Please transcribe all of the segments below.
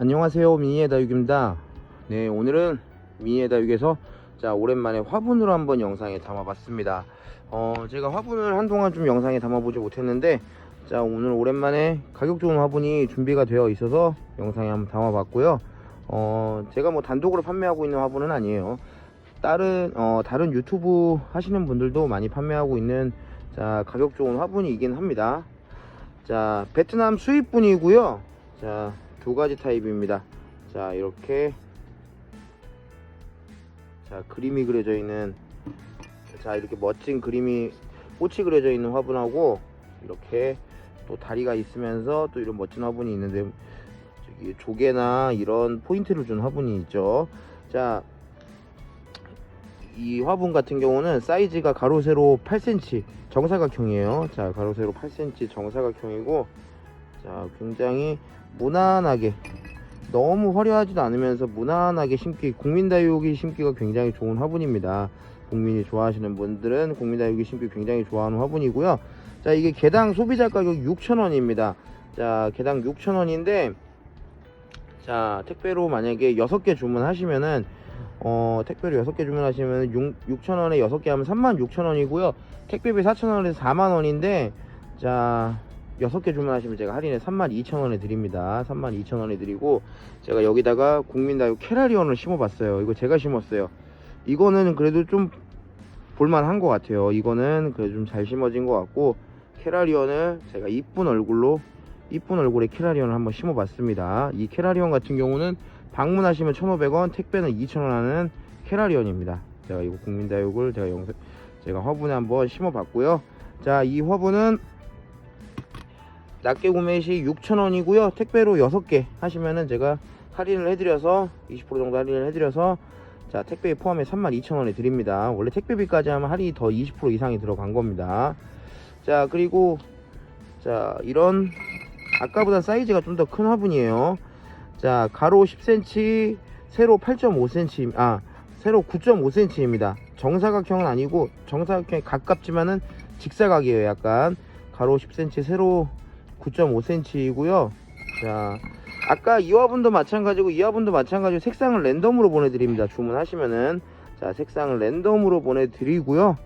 안녕하세요 미니의 다육입니다. 네 오늘은 미니의 다육에서 자 오랜만에 화분으로 한번 영상에 담아봤습니다. 어 제가 화분을 한동안 좀 영상에 담아보지 못했는데 자 오늘 오랜만에 가격 좋은 화분이 준비가 되어 있어서 영상에 한번 담아봤고요. 어 제가 뭐 단독으로 판매하고 있는 화분은 아니에요. 다른 어 다른 유튜브 하시는 분들도 많이 판매하고 있는 자 가격 좋은 화분이긴 합니다. 자 베트남 수입분이고요. 자 두 가지 타입입니다. 자 이렇게. 자 그림이 그려져 있는 자 이렇게 멋진 그림이 꽃이 그려져 있는 화분하고 이렇게 또 다리가 있으면서 또 이런 멋진 화분이 있는데 저기 조개나 이런 포인트를 준 화분이 있죠. 자 이 화분 같은 경우는 사이즈가 가로 세로 8cm 정사각형이에요. 자 가로 세로 8cm 정사각형이고 자 굉장히 무난하게 너무 화려하지도 않으면서 무난하게 심기 국민다육이 심기가 굉장히 좋은 화분입니다. 국민이 좋아하시는 분들은 국민다육이 심기 굉장히 좋아하는 화분이고요. 자 이게 개당 소비자 가격 6,000원입니다. 자 개당 6,000원인데 자 택배로 만약에 6개 주문하시면은 어 택배로 6개 주문하시면 6, 6,000원에 6개 하면 36,000원이고요. 택배비 4,000원에서 4만원인데 자 6개 주문하시면 제가 할인해 32,000원에 드립니다. 32,000원에 드리고 제가 여기다가 국민다육 캐라리온을 심어봤어요. 이거 제가 심었어요. 이거는 그래도 좀 볼만한 것 같아요. 이거는 그래도 좀 잘 심어진 것 같고 캐라리온을 제가 이쁜 얼굴로 이쁜 얼굴의 캐라리온을 한번 심어봤습니다. 이 캐라리온 같은 경우는 방문하시면 1,500원 택배는 2,000원 하는 캐라리온입니다. 제가 이거 국민다육을 제가 영상 제가 화분에 한번 심어봤고요. 자 이 화분은 낱개 구매 시 6,000원이고요. 택배로 6개 하시면은 제가 할인을 해드려서 20% 정도 할인을 해드려서 자 택배 포함해 32,000원에 드립니다. 원래 택배비까지 하면 할인이 더 20% 이상이 들어간 겁니다. 자 그리고 자 이런 아까보다 사이즈가 좀 더 큰 화분이에요. 자 가로 10cm, 세로 8.5cm, 아 세로 9.5cm입니다. 정사각형은 아니고 정사각형에 가깝지만은 직사각이에요. 약간 가로 10cm, 세로 9.5cm이고요. 자, 아까 이 화분도 마찬가지고 이 화분도 마찬가지고 색상을 랜덤으로 보내드립니다. 주문하시면은 자 색상을 랜덤으로 보내드리고요.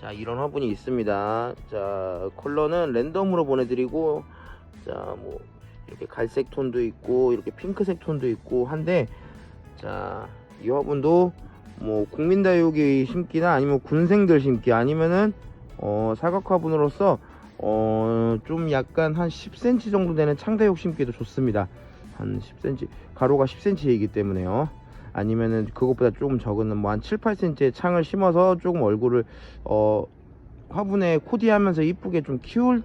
자 이런 화분이 있습니다. 자 컬러는 랜덤으로 보내드리고 자뭐 이렇게 갈색 톤도 있고 이렇게 핑크색 톤도 있고 한데 자이 화분도 뭐 국민다육이 심기나 아니면 군생들 심기 아니면은 어 사각 화분으로서 어, 좀 약간 한 10cm 정도 되는 창다육 심기도 좋습니다. 한 10cm, 가로가 10cm이기 때문에요. 아니면은 그것보다 조금 적은 뭐 한 7, 8cm의 창을 심어서 조금 얼굴을 어, 화분에 코디하면서 이쁘게 좀 키울,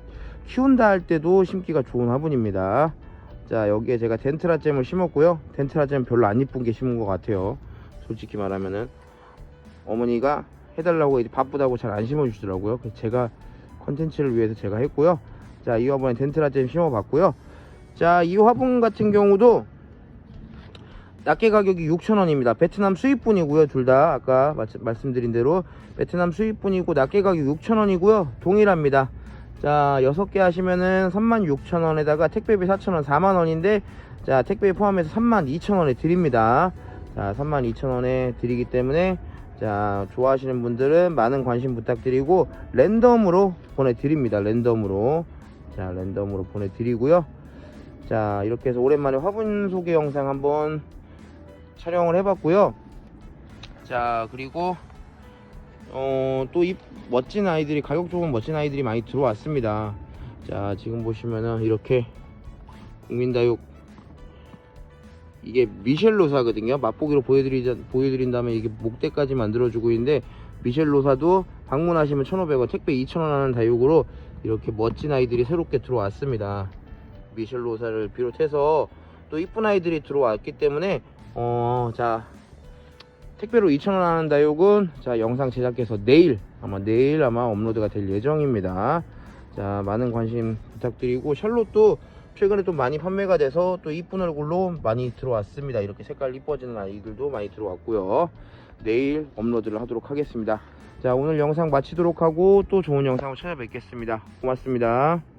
키운다 할 때도 심기가 좋은 화분입니다. 자, 여기에 제가 덴트라잼을 심었고요. 덴트라잼 별로 안 이쁜 게 심은 것 같아요. 솔직히 말하면은 어머니가 해달라고 바쁘다고 잘 안 심어주시더라고요. 그래서 제가 컨텐츠를 위해서 제가 했고요. 자, 이 화분에 덴트라잼 심어봤고요. 자, 이 화분 같은 경우도 낱개 가격이 6,000원입니다. 베트남 수입분이고요. 둘 다 아까 마- 말씀드린 대로 베트남 수입분이고 낱개 가격 6,000원이고요. 동일합니다. 자, 6개 하시면은 36,000원에다가 택배비 4,000원 4만원인데 자, 택배 포함해서 32,000원에 드립니다. 자, 32,000원에 드리기 때문에 자 좋아하시는 분들은 많은 관심 부탁드리고 랜덤으로 보내드립니다. 랜덤으로. 자 랜덤으로 보내드리고요. 자 이렇게 해서 오랜만에 화분 소개 영상 한번 촬영을 해봤고요. 자 그리고 어, 또 이 멋진 아이들이 가격 좋은 멋진 아이들이 많이 들어왔습니다. 자 지금 보시면은 이렇게 국민다육 이게 미셸로사거든요. 맛보기로 보여드리자, 보여드린다면 이게 목대까지 만들어주고 있는데 미셸로사도 방문하시면 1,500원, 택배 2,000원 하는 다육으로 이렇게 멋진 아이들이 새롭게 들어왔습니다. 미셸로사를 비롯해서 또 이쁜 아이들이 들어왔기 때문에 어, 자 택배로 2,000원 하는 다육은 자 영상 제작해서 내일 아마 내일 아마 업로드가 될 예정입니다. 자 많은 관심 부탁드리고 샬롯도 최근에 또 많이 판매가 돼서 또 이쁜 얼굴로 많이 들어왔습니다. 이렇게 색깔 이뻐지는 아이들도 많이 들어왔고요. 내일 업로드를 하도록 하겠습니다. 자 오늘 영상 마치도록 하고 또 좋은 영상을 찾아뵙겠습니다. 고맙습니다.